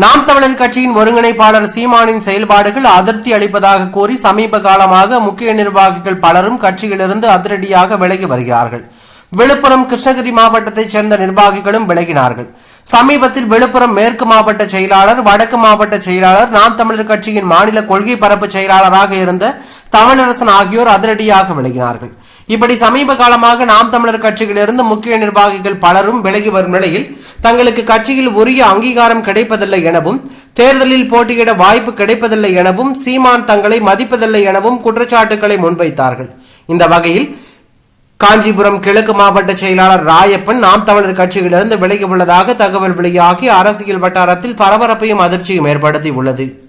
நாம் தமிழர் கட்சியின் ஒருங்கிணைப்பாளர் சீமானின் செயல்பாடுகள் அதிருப்தி அளிப்பதாக கூறி சமீப காலமாக முக்கிய நிர்வாகிகள் பலரும் கட்சியிலிருந்து அதிரடியாக விலகி வருகிறார்கள். விழுப்புரம் கிருஷ்ணகிரி மாவட்டத்தைச் சேர்ந்த நிர்வாகிகளும் விலகினார்கள். சமீபத்தில் விழுப்புரம் மேற்கு மாவட்ட செயலாளர் வடக்கு மாவட்ட செயலாளர் நாம் தமிழர் கட்சியின் மாநில கொள்கை பரப்பு செயலாளராக இருந்த தமிழரசன் ஆகியோர் அதிரடியாக விலகினார்கள். இப்படி சமீப காலமாக நாம் தமிழர் கட்சியிலிருந்து முக்கிய நிர்வாகிகள் பலரும் விலகி வரும் நிலையில் தங்களுக்கு கட்சியில் உரிய அங்கீகாரம் கிடைப்பதில்லை எனவும் தேர்தலில் போட்டியிட வாய்ப்பு கிடைப்பதில்லை எனவும் சீமான் தங்களை மதிப்பதில்லை எனவும் குற்றச்சாட்டுகளை முன்வைத்தார்கள். இந்த வகையில் காஞ்சிபுரம் கிழக்கு மாவட்ட செயலாளர் ராயப்பன் நாம் தமிழர் கட்சியிலிருந்து விலகி உள்ளதாக தகவல் வெளியாகி அரசியல் வட்டாரத்தில் பரபரப்பையும் அதிர்ச்சியும் ஏற்படுத்தி உள்ளது.